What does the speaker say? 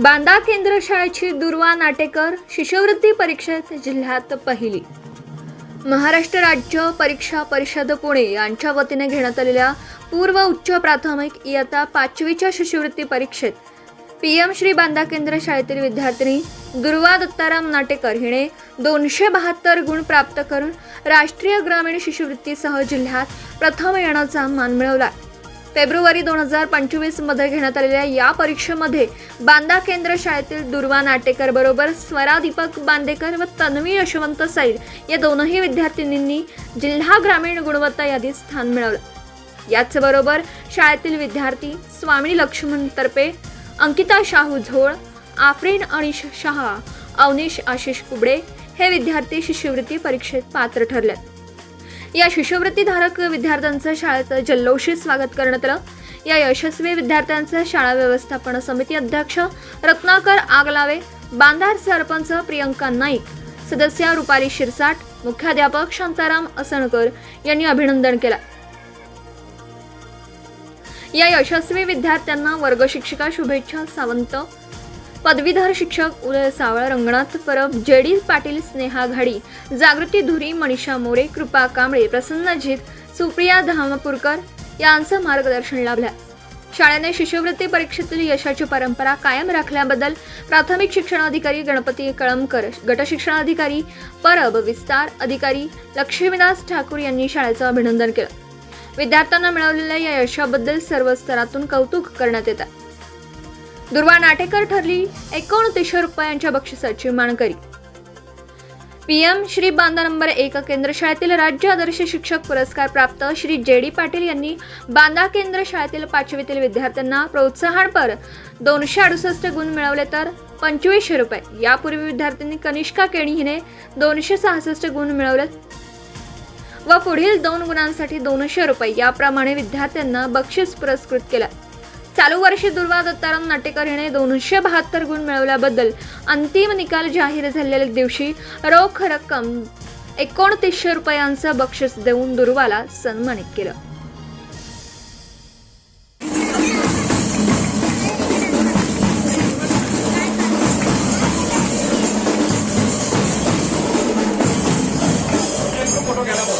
बांदा केंद्र शाळेची दुर्वा नाटेकर शिष्यवृत्ती परीक्षेत जिल्ह्यात पहिली. महाराष्ट्र राज्य परीक्षा परिषद पुणे यांच्या वतीने घेण्यात आलेल्या पूर्व उच्च प्राथमिक इयत्ता पाचवीच्या शिष्यवृत्ती परीक्षेत पी एम श्री बांदा केंद्र शाळेतील विद्यार्थिनी दुर्वा दत्ताराम नाटेकर हिने दोनशे बहात्तर गुण प्राप्त करून राष्ट्रीय ग्रामीण शिष्यवृत्तीसह जिल्ह्यात प्रथम येण्याचा मान मिळवला फेब्रुवारी दोन हजार पंचवीसमध्ये घेण्यात आलेल्या या परीक्षेमध्ये बांदा केंद्र शाळेतील दुर्वा नाटेकर बरोबर स्वरा दीपक बांदेकर व तन्वी यशवंत सैल या दोनही विद्यार्थिनींनी जिल्हा ग्रामीण गुणवत्ता यादीत स्थान मिळवलं. याचबरोबर शाळेतील विद्यार्थी स्वामी लक्ष्मण तर्फे अंकिता शाहू झोळ आफरीन अनिश शहा अवनीश आशिष कुबडे हे विद्यार्थी शिष्यवृत्ती परीक्षेत पात्र ठरलेत. या शिष्यवृत्तीधारक विद्यार्थ्यांचं शाळेत जल्लोषी स्वागत करण्यात आलं या यशस्वी विद्यार्थ्यांचं शाळा व्यवस्थापन समिती अध्यक्ष रत्नाकर आगलावे बांधार सरपंच प्रियंका नाईक सदस्य रुपाली शिरसाट मुख्याध्यापक शांताराम असणकर यांनी अभिनंदन केलं. या यशस्वी विद्यार्थ्यांना वर्ग शिक्षिका शुभेच्छा सावंत पदवीधर शिक्षक उदय सावळ रंगनाथ परब जे डी पाटील स्नेहा घाडी जागृती धुरी मनीषा मोरे कृपा कांबळे प्रसन्न जीत सुप्रिया धामपूरकर यांचं मार्गदर्शन लाभलं. शाळेने शिष्यवृत्ती परीक्षेतील यशाची परंपरा कायम राखल्याबद्दल प्राथमिक शिक्षणाधिकारी गणपती कळमकर गटशिक्षणाधिकारी परब विस्तार अधिकारी लक्ष्मीदास ठाकूर यांनी शाळेचं अभिनंदन केलं. विद्यार्थ्यांना मिळवलेल्या या यशाबद्दल सर्व स्तरातून कौतुक करण्यात येतं. दुर्वा नाटेकर ठरली एकोणतीसशे रुपयांच्या बक्षिसाची मानकरी. पीएम श्री बांदा नंबर एक केंद्र शाळेतील राज्य आदर्श शिक्षक पुरस्कार प्राप्त श्री जे डी पाटील यांनी बांदा केंद्र शाळेतील पाचवीतील विद्यार्थ्यांना प्रोत्साहनपर दोनशे अडुसष्ट गुण मिळवले तर पंचवीसशे रुपये. यापूर्वी विद्यार्थ्यांनी कनिष्का केणी हिने दोनशे सहासष्ट गुण मिळवले व पुढील दोन गुणांसाठी दोनशे रुपये. याप्रमाणे विद्यार्थ्यांना बक्षीस पुरस्कृत केलं. चालू वर्षी दुर्वा दत्ताराम नाटेकर हिने दोनशे बहात्तर गुण मिळवल्याबद्दल अंतिम निकाल जाहीर झालेल्या दिवशी रोख रक्कम एकोणतीसशे रुपयांचं बक्षीस देऊन दुर्वाला सन्मानित केलं. नवीन